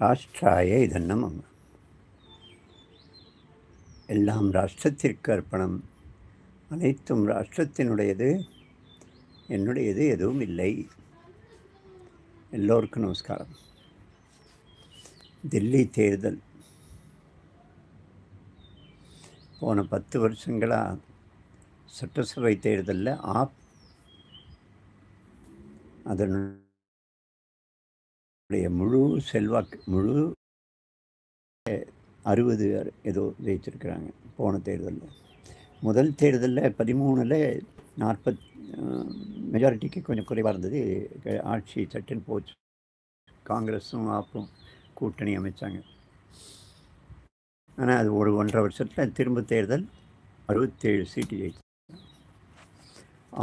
ராஷ்டிராய இதன்னம் எல்லாம் ராஷ்டிரத்திற்கு அர்ப்பணம். அனைத்தும் ராஷ்டிரத்தினுடையது. என்னுடையது எதுவும் இல்லை. எல்லோருக்கும் நமஸ்காரம். தில்லி தேர்தல். போன பத்து வருஷங்களாக சட்டசபை தேர்தலில் ஆப். அதனுடைய முழு செல்வாக்கு முழு அறுபது ஏதோ ஜெயிச்சிருக்கிறாங்க போன தேர்தலில். முதல் தேர்தலில் பதிமூணில் நாற்பத் மெஜாரிட்டிக்கு கொஞ்சம் குறைவாக இருந்தது. ஆட்சி சட்டன் போச்சு. காங்கிரஸும் ஆப்பும் கூட்டணி அமைச்சாங்க. ஆனால் அது ஒரு ஒன்றரை வருஷத்தில் திரும்ப தேர்தல் அறுபத்தேழு சீட்டு ஜெயிச்சு.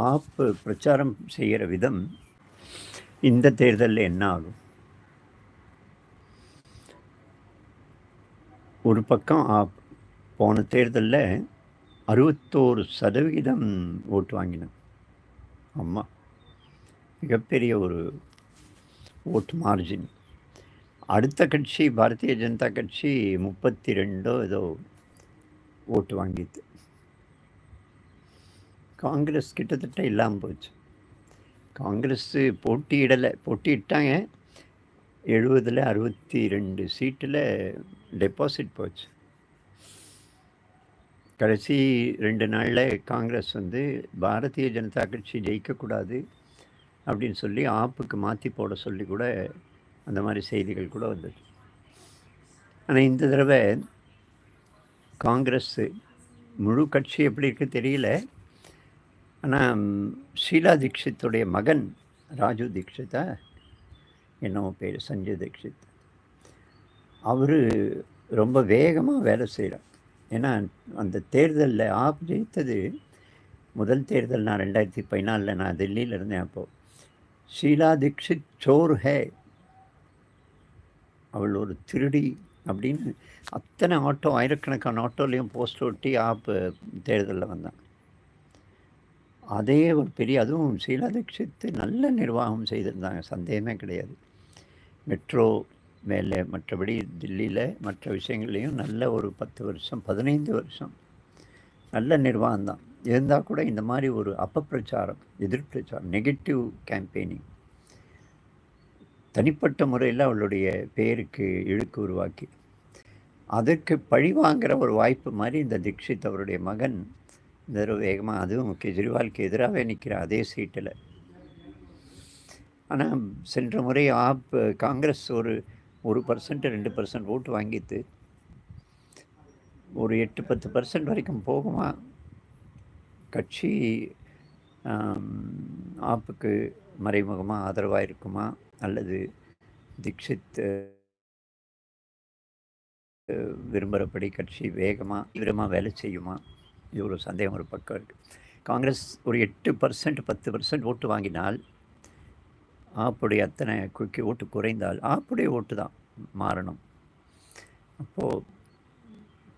ஆப்பு பிரச்சாரம் செய்கிற விதம் இந்த தேர்தலில் என்ன ஆகும்? ஒரு பக்கம் போன தேர்தலில் அறுபத்தோரு சதவிகிதம் ஓட்டு வாங்கினேன். ஆமாம் மிகப்பெரிய ஒரு ஓட்டு மார்ஜின் அடுத்த கட்சி பாரதிய ஜனதா கட்சி முப்பத்தி ரெண்டோ ஏதோ ஓட்டு வாங்கிது காங்கிரஸ் கிட்டத்தட்ட இல்லாமல் போச்சு. காங்கிரஸ்ஸு போட்டியிடலை போட்டியிட்டாங்க. எழுபதில் அறுபத்தி ரெண்டு சீட்டில் டெபாசிட் போச்சு. கடைசி ரெண்டு நாளில் காங்கிரஸ் வந்து பாரதிய ஜனதா கட்சி ஜெயிக்கக்கூடாது அப்படின்னு சொல்லி ஆப்புக்கு மாற்றி போட சொல்லி கூட அந்த மாதிரி செய்திகள் கூட வந்தது. ஆனால் இந்த தடவை காங்கிரஸ் முழு கட்சி எப்படி இருக்கு தெரியல. ஆனால் ஷீலா தீக்ஷித்துடைய மகன் ராஜு தீக்ஷித்தா என்னவோ பேர் சஞ்சய் தீக்ஷித். அவர் ரொம்ப வேகமாக வேலை செய்கிறார் ஏன்னா அந்த தேர்தலில் ஆப் ஜெயித்தது முதல் தேர்தல் நான் ரெண்டாயிரத்தி பதினாலில் நான் டெல்லியில் இருந்தேன் அப்போது ஷீலா தீக்ஷித் சோர் ஹே. அவள் ஒரு திருடி அப்படின்னு அத்தனை ஆட்டோ ஆயிரக்கணக்கான ஆட்டோலையும் போஸ்ட் ஒட்டி ஆப் தேர்தலில் வந்தான். அதே ஒரு பெரிய அதுவும் ஷீலா தீக்ஷித்து நல்ல நிர்வாகம் செய்திருந்தாங்க சந்தேகமே கிடையாது. மெட்ரோ மேலே மற்றபடி தில்லியில் மற்ற விஷயங்கள்லையும் நல்ல ஒரு பத்து வருஷம் பதினைந்து வருஷம் நல்ல நிர்வாகம் தான் இருந்தால் கூட இந்த மாதிரி ஒரு அபப்பிரச்சாரம் எதிர்பிரச்சாரம் நெகட்டிவ் கேம்பெயினிங் தனிப்பட்ட முறையில் அவளுடைய பேருக்கு இழுக்கு உருவாக்கி அதற்கு பழி வாங்குகிற ஒரு வாய்ப்பு மாதிரி இந்த தீக்ஷித் அவருடைய மகன் இந்த வேகமாக அதுவும் கெஜ்ரிவாலுக்கு எதிராகவே நிற்கிற அதே சீட்டில் ஆனால் சென்ற முறை ஆப் காங்கிரஸ் ஒரு ஒரு பர்சன்ட் ரெண்டு பர்சன்ட் ஓட்டு வாங்கிட்டு ஒரு எட்டு பத்து பர்சன்ட் வரைக்கும் போகுமா? கட்சி ஆப்புக்கு மறைமுகமாக ஆதரவாக இருக்குமா? அல்லது தீட்சித் விரும்புகிறபடி கட்சி வேகமாக தீவிரமாக வேலை செய்யுமா? இது ஒரு சந்தேகம் ஒரு பக்கம் இருக்குது காங்கிரஸ் ஒரு எட்டு பர்சன்ட் பத்து பர்சன்ட் ஓட்டு வாங்கினால் ஆப்புடைய அத்தனை குக்கி ஓட்டு குறைந்தால் ஆப்புடைய ஓட்டு தான் மாறணும். அப்போது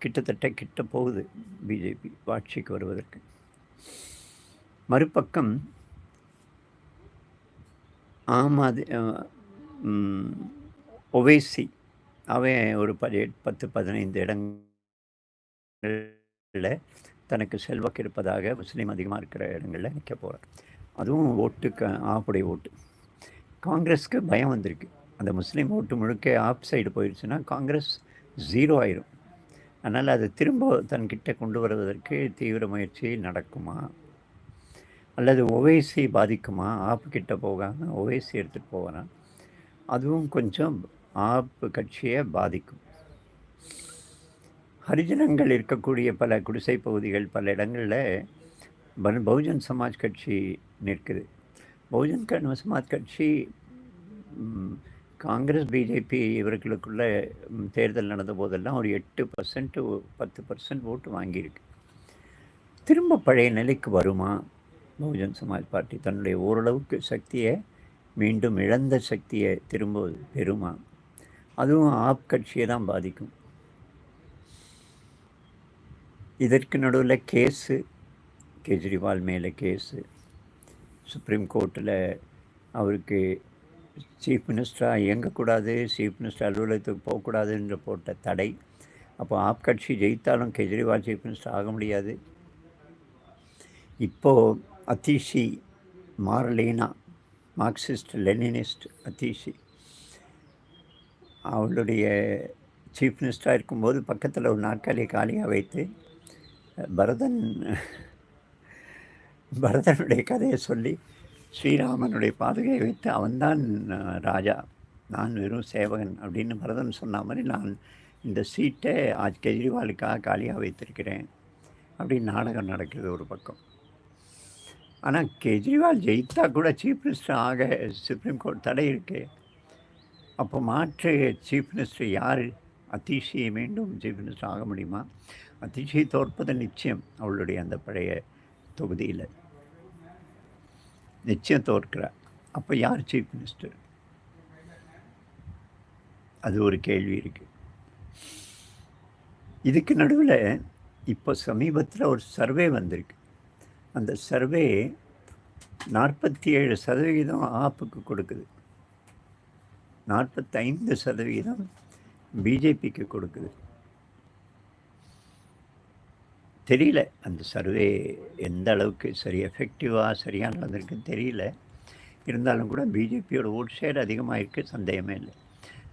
கிட்டத்தட்ட கிட்ட போகுது பிஜேபி ஆட்சிக்கு வருவதற்கு. மறுபக்கம் ஆம் ஆதி ஒவைசி அவன் ஒரு பதி பத்து பதினைந்து இடங்களில் தனக்கு செல்வாக்கு இருப்பதாக முஸ்லீம் அதிகமாக இருக்கிற இடங்களில் நிற்க போகிறார் அதுவும் ஓட்டுக்கு ஆப்புடைய ஓட்டு. காங்கிரஸ்க்கு பயம் வந்திருக்கு. அந்த முஸ்லீம் ஓட்டு முழுக்க ஆப் சைடு போயிடுச்சுன்னா காங்கிரஸ் ஜீரோ ஆயிரும். அதனால் அது திரும்ப தன்கிட்ட கொண்டு வருவதற்கு தீவிர முயற்சி நடக்குமா? அல்லது ஓவைசி பாதிக்குமா? ஆப் கிட்ட போகாமல் ஓவைசி எடுத்துகிட்டு போகிறான் அதுவும் கொஞ்சம் ஆப்பு கட்சியை பாதிக்கும். ஹரிஜனங்கள் இருக்கக்கூடிய பல குடிசை பகுதிகள் பல இடங்களில் பன் பகுஜன் சமாஜ் கட்சி நிற்குது. பகுஜன் கண் சமாஜ் கட்சி காங்கிரஸ் பிஜேபி இவர்களுக்குள்ள தேர்தல் நடந்த போதெல்லாம் ஒரு எட்டு பர்சன்ட் பத்து பர்சன்ட் ஓட்டு வாங்கியிருக்கு. திரும்ப பழைய நிலைக்கு வருமா? பகுஜன் சமாஜ் பார்ட்டி தன்னுடைய ஓரளவுக்கு சக்தியை மீண்டும் இழந்த சக்தியை திரும்ப பெறுமா? அதுவும் ஆப் கட்சியை தான் பாதிக்கும். இதற்கு நடுவில் கேஸு கெஜ்ரிவால் மேலே கேஸு சுப்ரீம் கோர்ட்டில் அவருக்கு சீஃப் மினிஸ்டராக இயங்கக்கூடாது சீஃப் மினிஸ்டர் அலுவலகத்துக்கு போகக்கூடாதுன்ற போட்ட தடை. அப்போ ஆப் கட்சி ஜெயித்தாலும் கெஜ்ரிவால் சீஃப் மினிஸ்டர் ஆக முடியாது. இப்போது அத்தீஷி மார்லீனா மார்க்சிஸ்ட் லெனினிஸ்ட் அத்தீஷி அவளுடைய சீஃப் மினிஸ்டராக இருக்கும்போது பக்கத்தில் ஒரு நாற்காலியை காலியாக வைத்து பரதன் பரதனுடைய கதையை சொல்லி ஸ்ரீராமனுடைய பாதுகையை வைத்து அவன்தான் ராஜா. நான் வெறும் சேவகன் அப்படின்னு பரதன் சொன்ன மாதிரி நான் இந்த சீட்டை ஆஜ் கெஜ்ரிவாலுக்காக காலியாக வைத்திருக்கிறேன் அப்படின்னு நாடகம் நடக்குது ஒரு பக்கம். ஆனால் கெஜ்ரிவால் ஜெயித்தா கூட சீஃப் மினிஸ்டர் ஆக சுப்ரீம் கோர்ட் தடை இருக்கு. அப்போ மாற்று சீஃப் மினிஸ்டர் யார்? அதிஷியை மீண்டும் சீஃப் மினிஸ்டர் ஆக முடியுமா? அதிஷியை தோற்பது நிச்சயம் அவளுடைய அந்த பழைய தொகுதியில். நிச்சயம் தோற்கிறார். அப்போ யார் சீஃப் மினிஸ்டர் அது ஒரு கேள்வி இருக்குது இதுக்கு நடுவில் இப்போ சமீபத்தில் ஒரு சர்வே வந்திருக்கு. அந்த சர்வே நாற்பத்தி ஏழு சதவிகிதம் ஆப்புக்கு கொடுக்குது. நாற்பத்தைந்து சதவிகிதம் பிஜேபிக்கு கொடுக்குது. தெரியல. அந்த சர்வே எந்த அளவுக்கு சரி எஃபெக்டிவாக சரியாக நடந்திருக்குன்னு தெரியல. இருந்தாலும் கூட பிஜேபியோட ஓட் ஷேர் அதிகமாக இருக்குது சந்தேகமே இல்லை.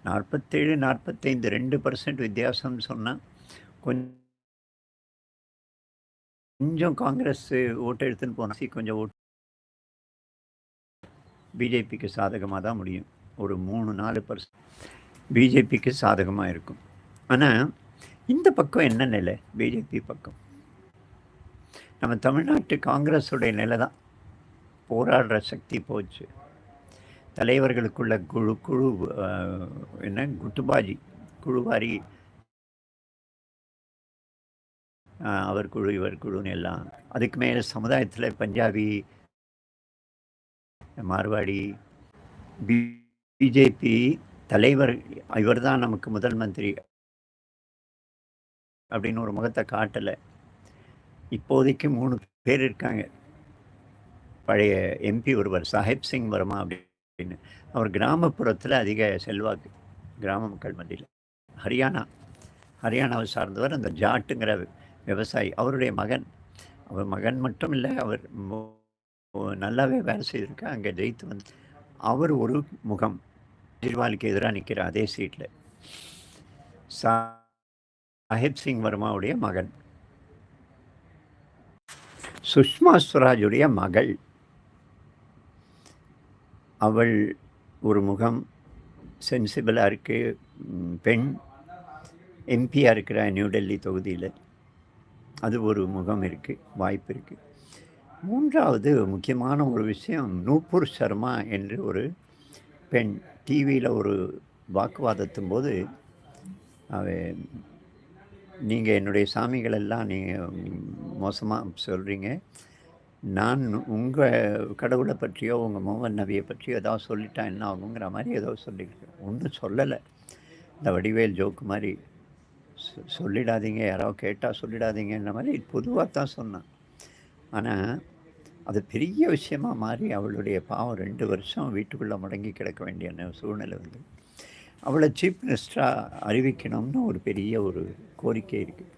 நாற்பத்தேழு நாற்பத்தைந்து ரெண்டு பர்சன்ட் வித்தியாசம் சொன்னால் கொஞ்சம் கொஞ்சம் காங்கிரஸ் ஓட்டு எடுத்துன்னு போனால் கொஞ்சம் ஓட்டு பிஜேபிக்கு சாதகமாக தான் முடியும். ஒரு மூணு நாலு பர்சன்ட் பிஜேபிக்கு சாதகமாக இருக்கும். ஆனால் இந்த பக்கம் என்ன நிலை? பிஜேபி பக்கம். நம்ம தமிழ்நாட்டு காங்கிரஸுடைய நிலை தான் போராடுற சக்தி போச்சு. தலைவர்களுக்குள்ள குழு குழு என்ன குட்டுபாஜி குழுவாரி. அவர் குழு இவர் குழுன்னு எல்லாம். அதுக்கு மேலே சமுதாயத்தில் பஞ்சாபி மார்வாடி பிஜேபி தலைவர் இவர் தான் நமக்கு முதல் மந்திரி. அப்படின்னு ஒரு முகத்தை காட்டலை. இப்போதைக்கு மூணு பேர் இருக்காங்க. பழைய எம்பி ஒருவர் சாஹிப் சிங் வர்மா அப்படின்னு. அவர் கிராமப்புறத்தில் அதிக செல்வாக்கு கிராம மக்கள் மத்தியில். ஹரியானா ஹரியானாவை சார்ந்தவர் அந்த ஜாட்டுங்கிற விவசாயி. அவருடைய மகன் அவர் மகன் மட்டும் இல்லை அவர் நல்லாவே வேலை செய்திருக்க அங்கே ஜெயித்து வந்து அவர் ஒரு முகம் கெஜ்ரிவாலுக்கு எதிராக நிற்கிற அதே சீட்டில் சாஹிப் சிங் வர்மாவுடைய மகன். சுஷ்மா ஸ்வராஜுடைய மகள். அவள் ஒரு முகம் சென்சிபிளாக இருக்குது பெண். எம்பியாக இருக்கிற நியூ டெல்லி தொகுதியில். அது ஒரு முகம் இருக்குது வாய்ப்பு இருக்குது மூன்றாவது முக்கியமான ஒரு விஷயம் நூப்பூர் சர்மா என்று ஒரு பெண். டிவியில் ஒரு வாக்குவாதத்தும் போது அவ நீங்கள் என்னுடைய சாமிகள் எல்லாம் நீங்கள் மோசமாக சொல்கிறீங்க நான் உங்கள் கடவுளை பற்றியோ உங்கள் மோகன் நபியை பற்றியோ ஏதாவது சொல்லிட்டா என்ன ஆகுங்கிற மாதிரி ஏதோ சொல்லியிருக்கேன் ஒன்றும் சொல்லலை. இந்த வடிவேல் ஜோக்கு மாதிரி சொல்லிடாதீங்க. யாராவது கேட்டால் சொல்லிடாதீங்கன்ற மாதிரி பொதுவாக தான் சொன்னான். ஆனால் அது பெரிய விஷயமாக மாறி அவளுடைய பாவம் ரெண்டு வருஷம் வீட்டுக்குள்ளே முடங்கி கிடக்க வேண்டிய சூழ்நிலை வந்து அவளை சீஃப் மினிஸ்டராக அறிவிக்கணும்னு ஒரு பெரிய ஒரு கோரிக்கை இருக்குது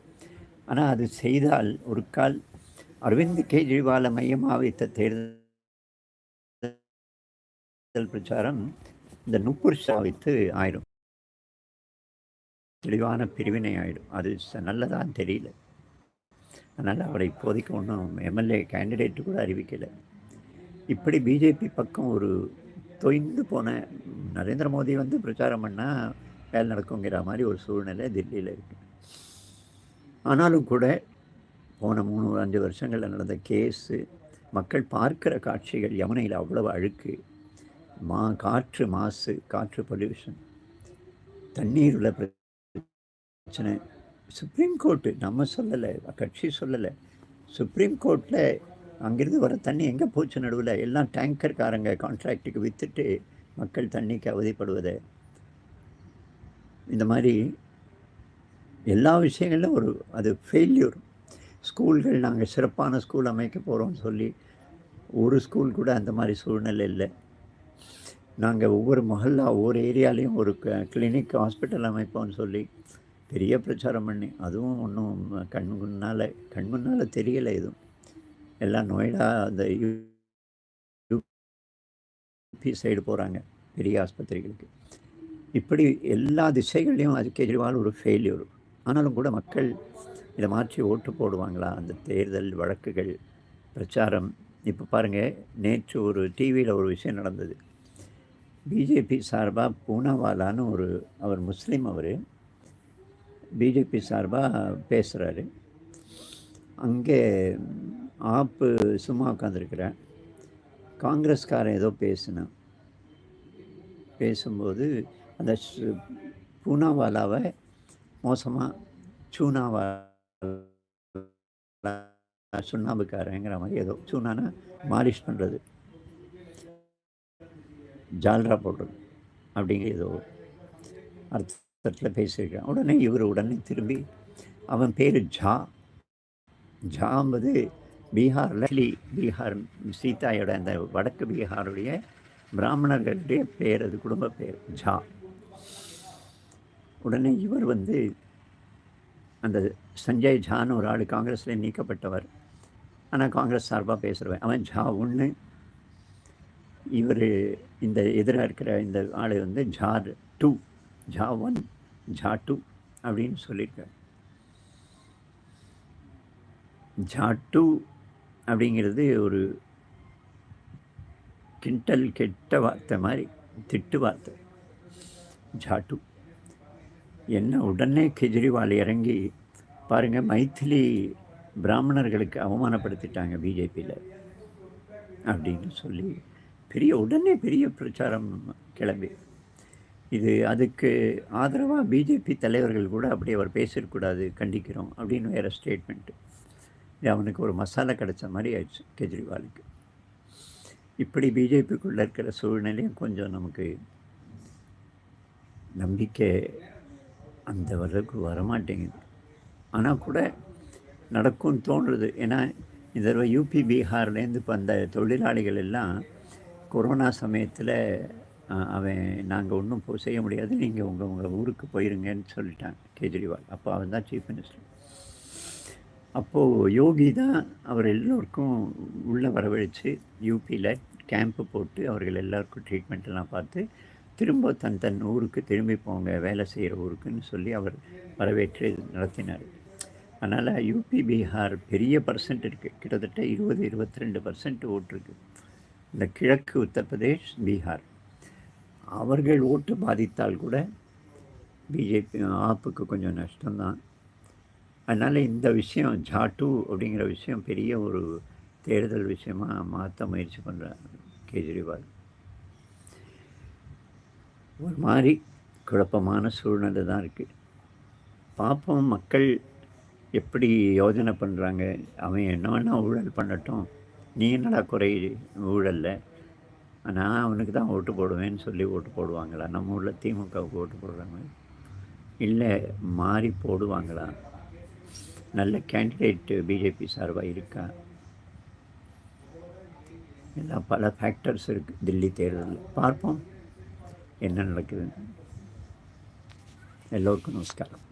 ஆனால் அது செய்தால் ஒரு கால் அரவிந்த் கெஜ்ரிவாலை மையமாக வைத்த தேர்தல் பிரச்சாரம் இந்த நுப்புர்ஷா வைத்து ஆயிடும் தெளிவான பிரிவினை ஆகிடும் அது நல்லதான்னு தெரியல. அதனால் அவரை இப்போதைக்கு ஒன்றும் எம்எல்ஏ கேண்டிடேட்டு கூட அறிவிக்கலை. இப்படி பிஜேபி பக்கம் ஒரு தொய்ந்து போன நரேந்திர மோடி வந்து பிரச்சாரம் பண்ணால் வேலை நடக்குங்கிற மாதிரி ஒரு சூழ்நிலை டெல்லியில் இருக்குது ஆனாலும் கூட போன மூணு அஞ்சு வருஷங்களில் நடந்த கேஸு மக்கள் பார்க்கிற காட்சிகள் யமுனையில் அவ்வளவு அழுக்கு. மா காற்று மாசு காற்று பொல்யூஷன். தண்ணீர் உள்ள பிரச்சனை. சுப்ரீம் கோர்ட்டு நம்ம சொல்லலை கட்சி சொல்லலை. சுப்ரீம் கோர்ட்டில் அங்கேருந்து வர தண்ணி எங்கே போச்சு நடுவில்? எல்லாம் டேங்கர்காரங்க கான்ட்ராக்டுக்கு விற்றுட்டு மக்கள் தண்ணிக்கு அவதிப்படுவதை. இந்த மாதிரி எல்லா விஷயங்களிலும் ஒரு அது ஃபெயில்யூர் ஸ்கூல்கள் நாங்கள் சிறப்பான ஸ்கூல் அமைக்க போகிறோம்னு சொல்லி ஒரு ஸ்கூல் கூட அந்த மாதிரி சூழ்நிலை இல்லை. நாங்கள் ஒவ்வொரு மொஹல்லா ஒவ்வொரு ஏரியாலையும் ஒரு க கிளினிக் ஹாஸ்பிட்டல் அமைப்போம்னு சொல்லி பெரிய பிரச்சாரம் பண்ணி அதுவும் ஒன்றும் கண் முன்னால் கண் முன்னால் தெரியலை எதுவும். எல்லாம் நொய்டா அந்த யூபி சைடு போகிறாங்க பெரிய ஆஸ்பத்திரிகளுக்கு. இப்படி எல்லா திசைகள்லையும் அது கெஜ்ரிவால் ஒரு ஃபெயில்யூர் ஆனாலும் கூட மக்கள் இதை மாற்றி ஓட்டு போடுவாங்களா? அந்த தேர்தல் வழக்குகள் பிரச்சாரம். இப்போ பாருங்கள் நேற்று ஒரு டிவியில் ஒரு விஷயம் நடந்தது. பிஜேபி சார்பாக பூனாவாலான்னு ஒரு அவர் முஸ்லீம் அவர் பிஜேபி சார்பாக பேசுகிறாரு அங்கே ஆப்பு சும்மா உட்காந்துருக்கிறேன் காங்கிரஸ்காரன் ஏதோ பேசினான். பேசும்போது அந்த பூனாவாலாவை மோசமாக சூனாவா சுண்ணாம்புக்காரங்கிற மாதிரி ஏதோ சூனானா மாலிஷ் பண்ணுறது ஜால்ரா போடுறது அப்படிங்கிற ஏதோ அர்த்தத்தில் பேசியிருக்கான். உடனே இவர் உடனே திரும்பி அவன் பேர் ஜா. ஜாம்பது பீகாரில் பீகார் சீதாயோட அந்த வடக்கு பீகாருடைய பிராமணர்களுடைய பேர் அது குடும்ப பேர் ஜா. உடனே இவர் வந்து அந்த சஞ்சய் ஜான்னு ஒரு ஆள் காங்கிரஸில் நீக்கப்பட்டவர். ஆனால் காங்கிரஸ் சார்பாக பேசுகிறவன் அவன் ஜா ஒன்று இவர் இந்த எதிராக இருக்கிற இந்த ஆள் வந்து ஜார் டூ ஜா ஒன் ஜா டூ அப்படின்னு சொல்லியிருக்கார். ஜா டூ அப்படிங்கிறது ஒரு கிண்டல் கெட்ட வார்த்தை மாதிரி திட்டு வார்த்தை. ஜாட்டு என்ன உடனே கெஜ்ரிவால் இறங்கி பாருங்கள் மைத்திலி பிராமணர்களுக்கு அவமானப்படுத்திட்டாங்க பிஜேபியில் அப்படின்னு சொல்லி பெரிய உடனே பெரிய பிரச்சாரம் கிளம்பி. இது அதுக்கு ஆதரவாக பிஜேபி தலைவர்கள் கூட அப்படி அவர் பேசிடக்கூடாது கண்டிக்கிறோம் அப்படின்னு வேறு ஸ்டேட்மெண்ட்டு இது அவனுக்கு ஒரு மசாலா கிடச்ச மாதிரி ஆயிடுச்சு கெஜ்ரிவாலுக்கு. இப்படி பிஜேபிக்குள்ளே இருக்கிற சூழ்நிலையும் கொஞ்சம் நமக்கு நம்பிக்கை அந்த வரலுக்கு வரமாட்டேங்குது. ஆனால் கூட நடக்கும்னு தோன்றுறது ஏன்னா இந்த தடவை யூபி பீகார்லேருந்து வந்த தொழிலாளிகள் எல்லாம் கொரோனா சமயத்தில் அவன் நாங்கள் ஒன்றும் போ செய்ய முடியாது. நீங்கள் உங்கள் உங்கள் ஊருக்கு போயிருங்கன்னு சொல்லிட்டான் கெஜ்ரிவால். அப்போ அவன் தான் சீஃப் மினிஸ்டர் அப்போது யோகி தான் அவர் எல்லோருக்கும் உள்ளே வரவழைச்சு யூபியில் கேம்ப்பு போட்டு அவர்கள் எல்லாருக்கும் ட்ரீட்மெண்ட்லாம் பார்த்து திரும்ப தன் தன் ஊருக்கு திரும்பி போங்க வேலை செய்கிற ஊருக்குன்னு சொல்லி அவர் வரவேற்று நடத்தினார். அதனால் யூபி பீகார் பெரிய பர்சன்ட் இருக்குது கிட்டத்தட்ட இருபது இருபத்தி ரெண்டு பர்சன்ட் ஓட்டிருக்கு. இந்த கிழக்கு உத்தரப்பிரதேஷ் பீகார் அவர்கள் ஓட்டு பாதித்தால் கூட பிஜேபி ஆப்புக்கு கொஞ்சம் நஷ்டம்தான். அதனால் இந்த விஷயம் ஜாட்டு அப்படிங்கிற விஷயம் பெரிய ஒரு தேர்தல் விஷயமாக மாற்ற முயற்சி பண்ணுறார் கெஜ்ரிவால். ஒரு மாதிரி குழப்பமான சூழ்நிலை தான் இருக்குது பார்ப்போம் மக்கள் எப்படி யோஜனை பண்ணுறாங்க அவன் என்ன வேணால் ஊழல் பண்ணட்டும். நீ என்னடா குறை ஊழலில்? நான் அவனுக்கு தான் ஓட்டு போடுவேன்னு சொல்லி ஓட்டு போடுவாங்களா? நம்ம ஊரில் திமுகவுக்கு ஓட்டு போடுறாங்க. இல்லை மாறி போடுவாங்களா? நல்ல கேண்டிடேட்டு பிஜேபி சார்பாக இருக்கா? எல்லாம் பல ஃபேக்டர்ஸ் இருக்குது தில்லி தேர்தலில். பார்ப்போம். என்ன நடக்குதுன்னு எல்லோருக்கும் நமஸ்காரம்